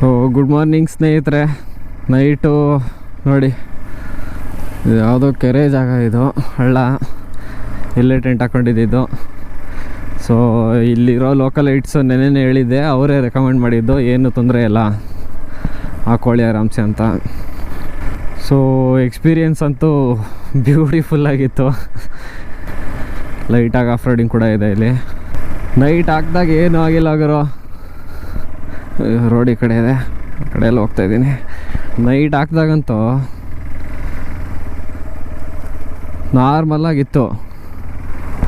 So good morning ಸ್ನೇಹಿತರೆ. Night ನೋಡಿ, ಯಾವುದೋ ಕೆರೆ ಜಾಗ ಇದು, ಹಳ್ಳ. ಇಲ್ಲೇ ಟೆಂಟ್ ಹಾಕೊಂಡಿದ್ದು. ಸೊ ಇಲ್ಲಿರೋ ಲೋಕಲ್ ಐಟ್ಸು ನೆನೆನೇ ಹೇಳಿದ್ದೆ, ಅವರೇ ರೆಕಮೆಂಡ್ ಮಾಡಿದ್ದು, ಏನು ತೊಂದರೆ ಇಲ್ಲ. ಹಾಕೊಳ್ಳಿ ಆರಾಮ್ಸೆ ಅಂತ. ಸೊ ಎಕ್ಸ್ಪೀರಿಯನ್ಸ್ ಅಂತೂ ಬ್ಯೂಟಿಫುಲ್ ಆಗಿತ್ತು. ಲೈಟಾಗಿ ಆಫ್ ರೋಡಿಂಗ್ ಕೂಡ ಇದೆ ಇಲ್ಲಿ. ನೈಟ್ ಹಾಕ್ದಾಗ ಏನೂ ಆಗಿಲ್ಲ ಗುರು. ರೋಡ್ ಈ ಕಡೆ ಇದೆ ಆ ಕಡೆ ಎಲ್ಲ ಹೋಗ್ತಾ ಇದ್ದೀನಿ. ನೈಟ್ ಹಾಕ್ದಾಗಂತೂ ನಾರ್ಮಲಾಗಿತ್ತು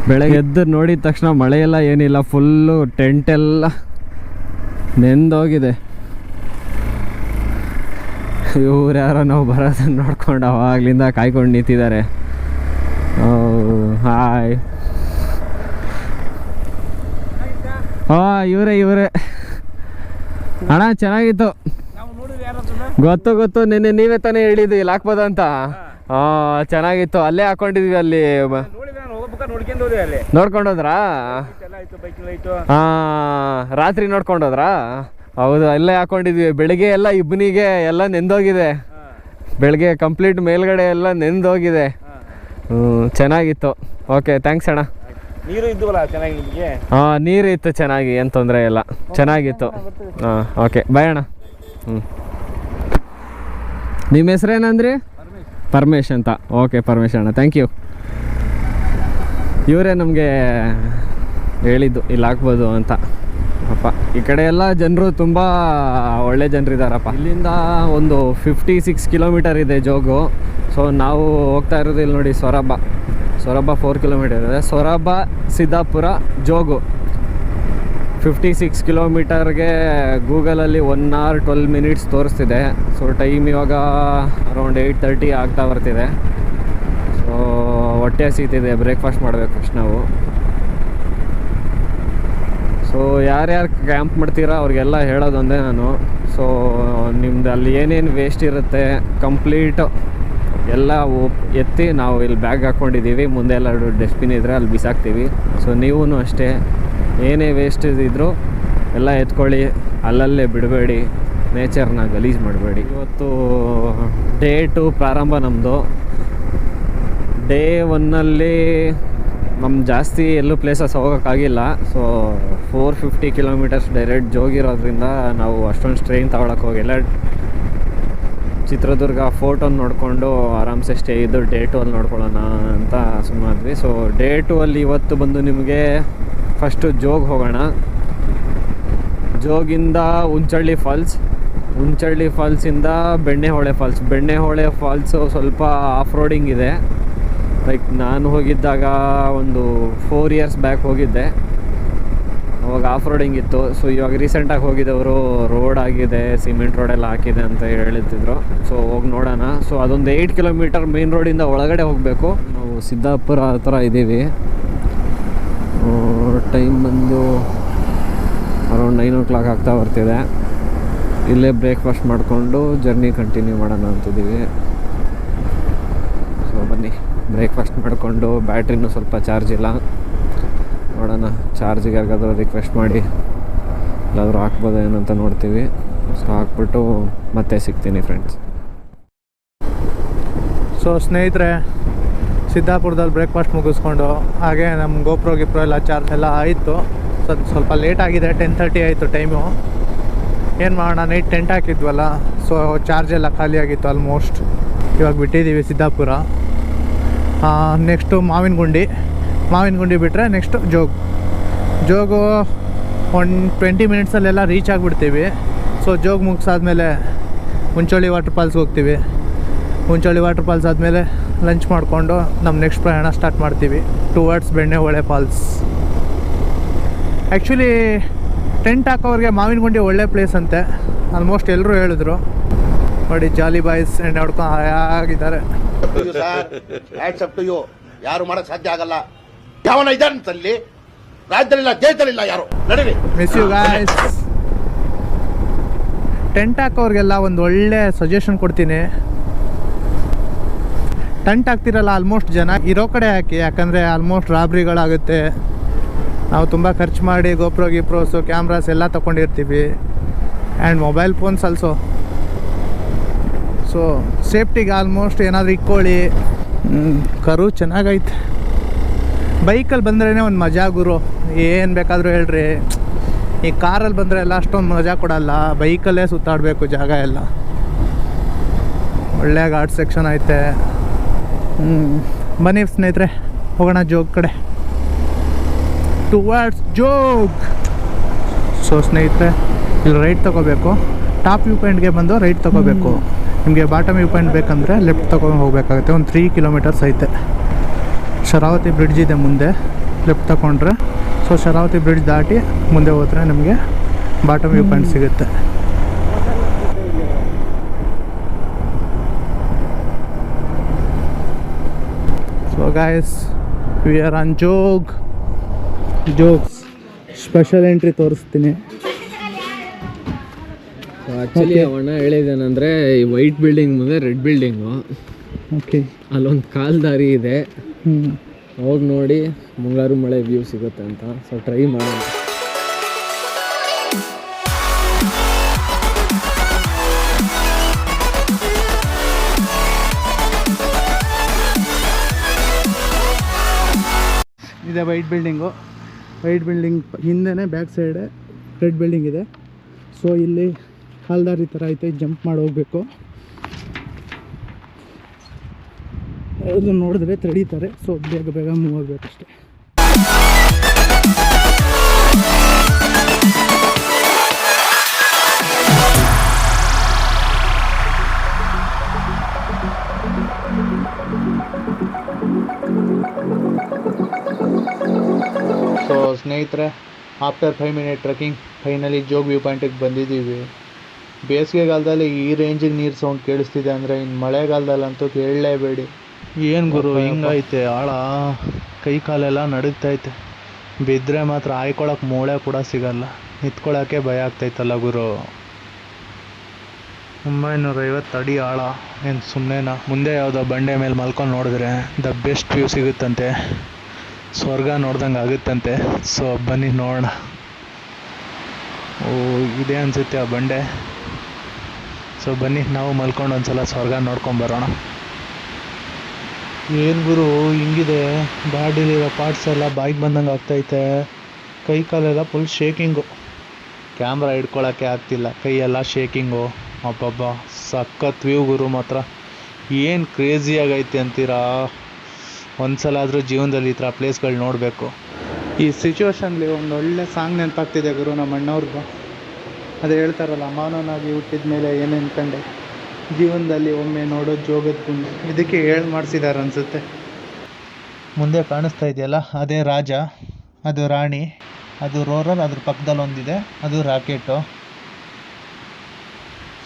ಬೆಳಗ್ಗೆ ಎದ್ದು ನೋಡಿದ ತಕ್ಷಣ ಮಳೆ ಎಲ್ಲ ಏನಿಲ್ಲ ಫುಲ್ಲು ಟೆಂಟ್ ಎಲ್ಲ ನೆಂದೋಗಿದೆ ಇವ್ರು ಯಾರೋ ನಾವು ಬರೋದನ್ನು ನೋಡ್ಕೊಂಡು ಅವಾಗ್ಲಿಂದ ಕಾಯ್ಕೊಂಡು ನಿಂತಿದ್ದಾರೆ. ಹಾಯ್ ಹಾಂ ಇವರೇ ಇವರೇ. ಅಣ್ಣ ಚೆನ್ನಾಗಿತ್ತು. ಗೊತ್ತು ಗೊತ್ತು. ನಿನ್ನೆ ನೀವೇ ತಾನೇ ಹೇಳಿದ್ದು ಇಲ್ಲಿ ಹಾಕ್ಬೋದು ಅಂತ. ಹಾ. ಚೆನ್ನಾಗಿತ್ತು. ಅಲ್ಲೇ ಹಾಕೊಂಡಿದ್ವಿ ಅಲ್ಲಿ. ನೋಡ್ಕೊಂಡೋದ್ರ ಹಾಂ ರಾತ್ರಿ ನೋಡ್ಕೊಂಡೋದ್ರಾ ಹೌದು ಅಲ್ಲೇ ಹಾಕೊಂಡಿದ್ವಿ. ಬೆಳಿಗ್ಗೆ ಎಲ್ಲ ಇಬ್ಬನಿಗೆ ಎಲ್ಲ ನೆಂದೋಗಿದೆ. ಬೆಳಗ್ಗೆ ಕಂಪ್ಲೀಟ್ ಮೇಲ್ಗಡೆ ಎಲ್ಲ ನೆಂದೋಗಿದೆ. ಹ್ಞೂ ಚೆನ್ನಾಗಿತ್ತು. ಓಕೆ ಥ್ಯಾಂಕ್ಸ್ ಅಣ್ಣ. ನೀರು ಇದ್ವಲ್ಲ ಚೆನ್ನಾಗಿ ನಿಮಗೆ? ಹಾಂ ನೀರು ಇತ್ತು ಚೆನ್ನಾಗಿ ಏನು ತೊಂದರೆ ಇಲ್ಲ. ಚೆನ್ನಾಗಿತ್ತು. ಹಾಂ ಓಕೆ ಬಾಯ್ ಅಣ್ಣ. ಹ್ಞೂ ನಿಮ್ಮ ಹೆಸ್ರೇನಂದ್ರಿ ಪರಮೇಶ್ ಅಂತ. ಓಕೆ ಪರಮೇಶ್ ಅಣ್ಣ ಥ್ಯಾಂಕ್ ಯು ಇವರೇ ನಮಗೆ ಹೇಳಿದ್ದು ಇಲ್ಲಿ ಹಾಕ್ಬೋದು ಅಂತ. ಅಪ್ಪ ಈ ಕಡೆ ಎಲ್ಲ ಜನರು ತುಂಬ ಒಳ್ಳೆ ಜನರಿದ್ದಾರಪ್ಪ ಇಲ್ಲಿಂದ ಒಂದು ಫಿಫ್ಟಿ ಸಿಕ್ಸ್ ಕಿಲೋಮೀಟರ್ ಇದೆ ಜೋಗು. ಸೊ ನಾವು ಹೋಗ್ತಾ ಇರೋದು ಇಲ್ಲಿ ನೋಡಿ ಸೊರಬ. ಸೊರಬ ಫೋರ್ ಕಿಲೋಮೀಟರ್ ಇದೆ. ಸೊರಬ, ಸಿದ್ದಾಪುರ, ಜೋಗು. ಫಿಫ್ಟಿ ಸಿಕ್ಸ್ ಕಿಲೋಮೀಟರ್ಗೆ ಗೂಗಲಲ್ಲಿ ಒನ್ ಅವರ್ ಟ್ವೆಲ್ ಮಿನಿಟ್ಸ್ ತೋರಿಸ್ತಿದೆ. ಸೊ ಟೈಮ್ ಇವಾಗ ಅರೌಂಡ್ ಏಯ್ಟ್ ತರ್ಟಿ ಆಗ್ತಾ ಬರ್ತಿದೆ. ಸೊ ಹೊಟ್ಟೆ ಸೀತಿದೆ ಬ್ರೇಕ್ಫಾಸ್ಟ್ ಮಾಡಬೇಕು ಫಸ್ಟ್ ನಾವು. ಸೊ ಯಾರ್ಯಾರು ಕ್ಯಾಂಪ್ ಮಾಡ್ತೀರಾ ಅವ್ರಿಗೆಲ್ಲ ಹೇಳೋದೊಂದೇ ನಾನು. ಸೊ ನಿಮ್ದು ಅಲ್ಲಿ ಏನೇನು ವೇಸ್ಟ್ ಇರುತ್ತೆ ಕಂಪ್ಲೀಟ್ ಎಲ್ಲ ಎತ್ತಿ ನಾವು ಇಲ್ಲಿ ಬ್ಯಾಗ್ ಹಾಕ್ಕೊಂಡಿದ್ದೀವಿ ಮುಂದೆ ಎಲ್ಲ ಡಸ್ಟ್ಬಿನ್ ಇದ್ದರೆ ಅಲ್ಲಿ ಬಿಸಾಕ್ತೀವಿ. ಸೊ ನೀವೂ ಅಷ್ಟೇ. ಏನೇ ವೇಸ್ಟ್ ಇದ್ದರೂ ಎಲ್ಲ ಎತ್ಕೊಳ್ಳಿ. ಅಲ್ಲಲ್ಲೇ ಬಿಡಬೇಡಿ. ನೇಚರ್ನ ಗಲೀಜು ಮಾಡಬೇಡಿ. ಇವತ್ತು ಡೇ ಟು ಪ್ರಾರಂಭ ನಮ್ಮದು ಡೇ ಒನ್ನಲ್ಲಿ ನಮ್ಮ ಜಾಸ್ತಿ ಎಲ್ಲೂ places ಹೋಗೋಕ್ಕಾಗಿಲ್ಲ so four fifty kilometers direct ಜೋಗಿರೋದ್ರಿಂದ ನಾವು ಅಷ್ಟೊಂದು ಸ್ಟ್ರೈನ್ ತಗೊಳಕ್ಕೆ ಹೋಗಿಲ್ಲ. ಚಿತ್ರದುರ್ಗ ಫೋಟೋನ ನೋಡಿಕೊಂಡು ಆರಾಮ್ಸೆ ಸ್ಟೇ ಇದ್ದು ಡೇ ಟು ಅಲ್ಲಿ ನೋಡ್ಕೊಳ್ಳೋಣ ಅಂತ ಸುಮ್ಮಾದ್ವಿ ಸೊ ಡೇ ಟು ಅಲ್ಲಿ ಇವತ್ತು ಬಂದು ನಿಮಗೆ ಫಸ್ಟು ಜೋಗ್ ಹೋಗೋಣ. ಜೋಗಿಂದ ಉಂಚಳ್ಳಿ ಫಾಲ್ಸ್ ಉಂಚಳ್ಳಿ ಫಾಲ್ಸಿಂದ ಬೆಣ್ಣೆಹೊಳೆ ಫಾಲ್ಸ್ ಬೆಣ್ಣೆಹೊಳೆ ಫಾಲ್ಸು ಸ್ವಲ್ಪ ಆಫ್ ರೋಡಿಂಗ್ ಇದೆ. ಲೈಕ್ ನಾನು ಹೋಗಿದ್ದಾಗ ಒಂದು ಫೋರ್ ಇಯರ್ಸ್ ಬ್ಯಾಕ್ ಹೋಗಿದ್ದೆ. ಅವಾಗ ಆಫ್ ರೋಡಿಂಗ್ ಇತ್ತು. ಸೊ ಇವಾಗ ರೀಸೆಂಟಾಗಿ ಹೋಗಿದ್ದವರು ರೋಡ್ ಆಗಿದೆ ಸಿಮೆಂಟ್ ರೋಡ್ ಎಲ್ಲ ಹಾಕಿದೆ ಅಂತ ಹೇಳ್ತಿದ್ರು ಸೊ ಹೋಗಿ ನೋಡೋಣ. ಸೊ ಅದೊಂದು ಏಯ್ಟ್ ಕಿಲೋಮೀಟರ್ ಮೇನ್ ರೋಡಿಂದ ಒಳಗಡೆ ಹೋಗಬೇಕು. ನಾವು ಸಿದ್ದಾಪುರ ಹತ್ರ ಇದ್ದೀವಿ ಟೈಮ್ ಬಂದು ಅರೌಂಡ್ ನೈನ್ ಓ ಕ್ಲಾಕ್ ಆಗ್ತಾ ಬರ್ತಿದೆ. ಇಲ್ಲೇ ಬ್ರೇಕ್ಫಾಸ್ಟ್ ಮಾಡಿಕೊಂಡು ಜರ್ನಿ ಕಂಟಿನ್ಯೂ ಮಾಡೋಣ ಅಂತಿದ್ದೀವಿ ಸೊ ಬನ್ನಿ. ಬ್ರೇಕ್ಫಾಸ್ಟ್ ಮಾಡಿಕೊಂಡು ಬ್ಯಾಟ್ರಿನೂ ಸ್ವಲ್ಪ ಚಾರ್ಜ್ ಇಲ್ಲ. ನೋಡೋಣ ಚಾರ್ಜಿಗೆ ಯಾರಿಗಾದ್ರೂ ರಿಕ್ವೆಸ್ಟ್ ಮಾಡಿ. ಎಲ್ಲಾದರೂ ಹಾಕ್ಬೋದು ಏನಂತ ನೋಡ್ತೀವಿ. ಸೊ ಹಾಕ್ಬಿಟ್ಟು ಮತ್ತೆ ಸಿಗ್ತೀನಿ ಫ್ರೆಂಡ್ಸ್ ಸೊ ಸ್ನೇಹಿತರೆ, ಸಿದ್ದಾಪುರದಲ್ಲಿ ಬ್ರೇಕ್ಫಾಸ್ಟ್ ಮುಗಿಸ್ಕೊಂಡು, ಹಾಗೆ ನಮ್ಮ ಗೋಪ್ರೋ ಗಿಪ್ರೋ ಎಲ್ಲ ಚಾರ್ಜ್ ಎಲ್ಲ ಆಯಿತು. ಸೊ ಸ್ವಲ್ಪ ಲೇಟ್ ಆಗಿದೆ ಟೆನ್ ತರ್ಟಿ ಆಯಿತು ಟೈಮು ಏನು ಮಾಡೋಣ ನೈಟ್ ಟೆಂಟ್ ಹಾಕಿದ್ವಲ್ಲ ಸೊ ಚಾರ್ಜ್ ಎಲ್ಲ ಖಾಲಿಯಾಗಿತ್ತು ಆಲ್ಮೋಸ್ಟ್ ಇವಾಗ ಬಿಟ್ಟಿದ್ದೀವಿ ಸಿದ್ದಾಪುರ. ನೆಕ್ಸ್ಟು ಮಾವಿನ ಗುಂಡಿ ಮಾವಿನ ಗುಂಡಿ ಬಿಟ್ಟರೆ next Jog. Jog one twenty ಮಿನಿಟ್ಸಲ್ಲೆಲ್ಲ reach ಆಗಿಬಿಡ್ತೀವಿ. ಸೊ ಜೋಗ್ ಮುಗಿಸಾದ್ಮೇಲೆ ಹುಂಚೋಳಿ ವಾಟರ್ ಫಾಲ್ಸ್ಗೆ ಹೋಗ್ತೀವಿ. ಹುಂಚೋಳಿ ವಾಟರ್ ಫಾಲ್ಸ್ ಆದಮೇಲೆ ಲಂಚ್ ಮಾಡಿಕೊಂಡು ನಮ್ಮ ನೆಕ್ಸ್ಟ್ ಪ್ರಯಾಣ ಸ್ಟಾರ್ಟ್ ಮಾಡ್ತೀವಿ. Towards Bennehole falls actually tent ಹಾಕೋರಿಗೆ Mavinagundi ಒಳ್ಳೆ ಪ್ಲೇಸ್ ಅಂತೆ. ಆಲ್ಮೋಸ್ಟ್ ಎಲ್ಲರೂ ಹೇಳಿದ್ರು. ನೋಡಿ ಜಾಲಿ ಬಾಯ್ಸ್ ಎಂಡ್ ಹೊಡ್ಕೊಂಡು ಹಾಯಾಗಿದ್ದಾರೆ. ಯಾರು ಮಾಡೋಕ್ಕೆ ಸಾಧ್ಯ ಆಗಲ್ಲ. ಯಾವನ ಇದ್ದಾನಂತಲ್ಲಿ ರಾಜ್ಯದಲ್ಲಿಲ್ಲ ದೇಶದಲ್ಲಿಲ್ಲ ಯಾರು? ನಡೀರಿ ಮಿಸ್ ಯು ಗಾಯ್ಸ್ ಟೆಂಟ್ ಹಾಕೋರಿಗೆಲ್ಲ ಒಂದು ಒಳ್ಳೆ ಸಜೆಷನ್ ಕೊಡ್ತೀನಿ. ಟೆಂಟ್ ಹಾಕ್ತಿರಲ್ಲ ಆಲ್ಮೋಸ್ಟ್ ಜನ. ಇರೋ ಕಡೆ ಹಾಕಿ ಯಾಕಂದರೆ ಆಲ್ಮೋಸ್ಟ್ ರಾಬ್ರಿಗಳಾಗುತ್ತೆ ನಾವು ತುಂಬ ಖರ್ಚು ಮಾಡಿ ಗೋಪ್ರೋ ಗಿಪ್ರೋಸು ಕ್ಯಾಮ್ರಾಸ್ ಎಲ್ಲ ತೊಗೊಂಡಿರ್ತೀವಿ and mobile phones also so ಸೇಫ್ಟಿಗೆ almost ಏನಾದರೂ ಇಕ್ಕೊಳ್ಳಿ ಕರು ಚೆನ್ನಾಗೈತೆ. ಬೈಕಲ್ಲಿ ಬಂದ್ರೇ ಒಂದು ಮಜಾ ಗುರು. ಏನು ಬೇಕಾದರೂ ಹೇಳ್ರಿ. ಈ ಕಾರಲ್ಲಿ ಬಂದರೆ ಎಲ್ಲ ಅಷ್ಟೊಂದು ಮಜಾ ಕೊಡಲ್ಲ. ಬೈಕಲ್ಲೇ ಸುತ್ತಾಡಬೇಕು ಜಾಗ ಎಲ್ಲ. ಒಳ್ಳೆ ಘಾಟ್ ಸೆಕ್ಷನ್ ಐತೆ. ಹ್ಞೂ ಬನ್ನಿ ಸ್ನೇಹಿತರೆ ಹೋಗೋಣ ಜೋಗ್ ಕಡೆ. ಟುವರ್ಡ್ಸ್ ಜೋಗ್. ಸೊ ಸ್ನೇಹಿತರೆ ಇಲ್ಲಿ ರೈಟ್ ತೊಗೋಬೇಕು. ಟಾಪ್ ವ್ಯೂ ಪಾಯಿಂಟ್ಗೆ ಬಂದು ರೈಟ್ ತೊಗೋಬೇಕು. ನಿಮಗೆ ಬಾಟಮ್ ವ್ಯೂ ಪಾಯಿಂಟ್ ಬೇಕಂದರೆ ಲೆಫ್ಟ್ ತೊಗೊಂಡು ಹೋಗಬೇಕಾಗುತ್ತೆ. ಒಂದು ತ್ರೀ ಕಿಲೋಮೀಟರ್ಸ್ ಐತೆ. ಶರಾವತಿ ಬ್ರಿಡ್ಜ್ ಇದೆ ಮುಂದೆ. ಲೆಫ್ಟ್ ತಗೊಂಡ್ರೆ ಸೊ ಶರಾವತಿ ಬ್ರಿಡ್ಜ್ ದಾಟಿ ಮುಂದೆ ಹೋದ್ರೆ ನಿಮಗೆ ಬಾಟಮ್ ವ್ಯೂ ಪಾಯಿಂಟ್ ಸಿಗುತ್ತೆ. So guys we are on Jog Jog's special entry ತೋರಿಸ್ತೀನಿ. ಆ್ಯಕ್ಚುಲಿ ಅವಣ್ಣ ಹೇಳಿದ್ದೇನೆಂದರೆ ಈ ವೈಟ್ ಬಿಲ್ಡಿಂಗ್ ಮುಂದೆ ರೆಡ್ ಬಿಲ್ಡಿಂಗು ಓಕೆ ಅಲ್ಲೊಂದು ಕಾಲ್ ದಾರಿ ಇದೆ. ಅವಾಗ ಹೋಗಿ ನೋಡಿ ಮುಂಗಾರು ಮಳೆ ವ್ಯೂ ಸಿಗುತ್ತೆ ಅಂತ. ಸೊ ಟ್ರೈ ಮಾಡೋಣ ಇದೆ ವೈಟ್ ಬಿಲ್ಡಿಂಗು ವೈಟ್ ಬಿಲ್ಡಿಂಗ್ ಹಿಂದೆನೇ ಬ್ಯಾಕ್ ಸೈಡ್ ರೆಡ್ ಬಿಲ್ಡಿಂಗ್ ಇದೆ. ಸೊ ಇಲ್ಲಿ ಕಾಲ್ದಾರಿ ಥರ ಐತೆ ಜಂಪ್ ಮಾಡಿ ಹೋಗಬೇಕು. ಅದು ನೋಡಿದ್ರೆ ತಡೀತಾರೆ. ಸೊ ಬೇಗ ಬೇಗ ಮೂವ್ ಆಗಬೇಕಷ್ಟೆ. ಸೊ ಸ್ನೇಹಿತರೆ after five minute trekking finally Jog view ಪಾಯಿಂಟಿಗೆ ಬಂದಿದ್ದೀವಿ. ಬೇಸಿಗೆಗಾಲದಲ್ಲಿ ಈ ರೇಂಜಿಗೆ ನೀರು ಸೌಂಡ್ ಕೇಳಿಸ್ತಿದೆ ಅಂದರೆ ಇನ್ನು ಮಳೆಗಾಲದಲ್ಲಂತೂ ಕೇಳಲೇಬೇಡಿ. ಏನು ಗುರು ಹಿಂಗೈತೆ ಆಳ ಕೈ ಕಾಲೆಲ್ಲ ನಡುಗ್ತೈತೆ. ಬಿದ್ದರೆ ಮಾತ್ರ ಆಯ್ಕೊಳಕ್ಕೆ ಮೂಳೆ ಕೂಡ ಸಿಗಲ್ಲ. ನಿತ್ಕೊಳ್ಳೋಕ್ಕೆ ಭಯ ಆಗ್ತೈತಲ್ಲ ಗುರು. ಒಂಬೈನೂರ ಐವತ್ತು ಅಡಿ ಆಳ ಏನು ಸುಮ್ಮನೆನಾ ಮುಂದೆ ಯಾವುದೋ ಬಂಡೆ ಮೇಲೆ ಮಲ್ಕೊಂಡು ನೋಡಿದ್ರೆ ದ ಬೆಸ್ಟ್ ವ್ಯೂ ಸಿಗುತ್ತಂತೆ. ಸ್ವರ್ಗ ನೋಡ್ದಂಗೆ ಆಗುತ್ತಂತೆ. ಸೊ ಬನ್ನಿ ನೋಡೋಣ. ಓ ಇದೆ ಅನಿಸುತ್ತೆ ಆ ಬಂಡೆ. ಸೊ ಬನ್ನಿ ನಾವು ಮಲ್ಕೊಂಡು ಒಂದ್ಸಲ ಸ್ವರ್ಗ ನೋಡ್ಕೊಂಬರೋಣ ಏನು ಗುರು, ಹಿಂಗಿದೆ. ಬಾಡಿಲಿರೋ ಪಾರ್ಟ್ಸ್ ಎಲ್ಲ ಬಾಯಿಗೆ ಬಂದಂಗೆ ಆಗ್ತೈತೆ. ಕೈ ಕಾಲೆಲ್ಲ ಫುಲ್ ಶೇಕಿಂಗು ಕ್ಯಾಮ್ರಾ ಹಿಡ್ಕೊಳಕ್ಕೆ ಆಗ್ತಿಲ್ಲ. ಕೈಯೆಲ್ಲ ಶೇಕಿಂಗು ಅಬ್ಬಬ್ಬ, ಸಖತ್ ವ್ಯೂ ಗುರು ಮಾತ್ರ. ಏನು ಕ್ರೇಜಿಯಾಗೈತೆ ಅಂತೀರಾ? ಒಂದ್ಸಲ ಆದರೂ ಜೀವನದಲ್ಲಿ ಈ ಥರ ಪ್ಲೇಸ್ಗಳು ನೋಡಬೇಕು. ಈ ಸಿಚುವೇಶನ್ಲಿ ಒಂದು ಒಳ್ಳೆ ಸಾಂಗ್ ನೆನಪಾಗ್ತಿದೆ ಗುರು ನಮ್ಮ ಅಣ್ಣವ್ರಿಗೂ ಅದೇ ಹೇಳ್ತಾರಲ್ಲ, ಮಾನವನಾಗಿ ಹುಟ್ಟಿದ ಮೇಲೆ ಕಂಡೆ? ಜೀವನದಲ್ಲಿ ಒಮ್ಮೆ ನೋಡೋ ಜೋಗದ ಗುಂಡು. ಇದಕ್ಕೆ ಹೇಳಿ ಮಾಡಿಸಿದ್ದಾರೆ ಅನಿಸುತ್ತೆ. ಮುಂದೆ ಕಾಣಿಸ್ತಾ ಇದೆಯಲ್ಲ, ಅದೇ ರಾಜ, ಅದು ರಾಣಿ, ಅದು ರೋರರ್, ಅದ್ರ ಪಕ್ಕದಲ್ಲಿ ಒಂದಿದೆ ಅದು ರಾಕೆಟು.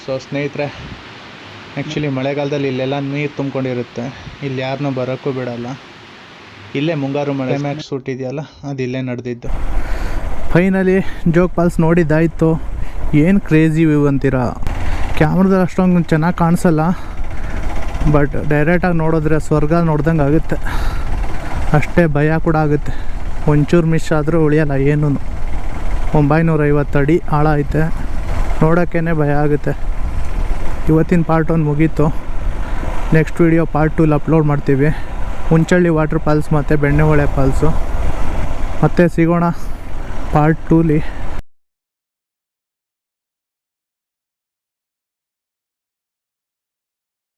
ಸೊ ಸ್ನೇಹಿತರೆ ಆ್ಯಕ್ಚುಲಿ ಮಳೆಗಾಲದಲ್ಲಿ ಇಲ್ಲೆಲ್ಲ ನೀರು ತುಂಬ್ಕೊಂಡಿರುತ್ತೆ. ಇಲ್ಲಿ ಯಾರನ್ನೂ ಬರೋಕ್ಕೂ ಬಿಡಲ್ಲ. ಇಲ್ಲೇ ಮುಂಗಾರು ಮಳೆ ಮ್ಯಾಚ್ ಶೂಟ್ ಇದೆಯಲ್ಲ, ಅದು ಇಲ್ಲೇ ನಡೆದಿದ್ದು. ಫೈನಲಿ ಜೋಗ್ ಫಾಲ್ಸ್ ನೋಡಿದ್ದಾಯಿತು. ಏನು ಕ್ರೇಜಿ ವ್ಯೂ ಅಂತೀರಾ? ಕ್ಯಾಮ್ರದಲ್ಲಿ ಅಷ್ಟೊಂದು ಚೆನ್ನಾಗಿ ಕಾಣಿಸಲ್ಲ ಬಟ್ ಡೈರೆಕ್ಟಾಗಿ ನೋಡಿದ್ರೆ ಸ್ವರ್ಗ ನೋಡ್ದಂಗೆ ಆಗುತ್ತೆ. ಅಷ್ಟೇ ಭಯ ಕೂಡ ಆಗುತ್ತೆ. ಒಂಚೂರು ಮಿಸ್ ಆದರೂ ಉಳಿಯಲ್ಲ ಏನೂ ಒಂಬೈನೂರ ಐವತ್ತು ಅಡಿ ಆಳ ಐತೆ. ನೋಡೋಕ್ಕೇ ಭಯ ಆಗುತ್ತೆ. ಇವತ್ತಿನ ಪಾರ್ಟ್ ಒಂದು ಮುಗೀತು. ನೆಕ್ಸ್ಟ್ ವಿಡಿಯೋ ಪಾರ್ಟ್ ಟೂಲ್ ಅಪ್ಲೋಡ್ ಮಾಡ್ತೀವಿ. ಹುಂಚಳ್ಳಿ ವಾಟರ್ ಫಾಲ್ಸ್ ಮತ್ತು ಬೆಣ್ಣೆಹೊಳೆ ಫಾಲ್ಸು ಮತ್ತೆ ಸಿಗೋಣ ಪಾರ್ಟ್ ಟೂಲಿ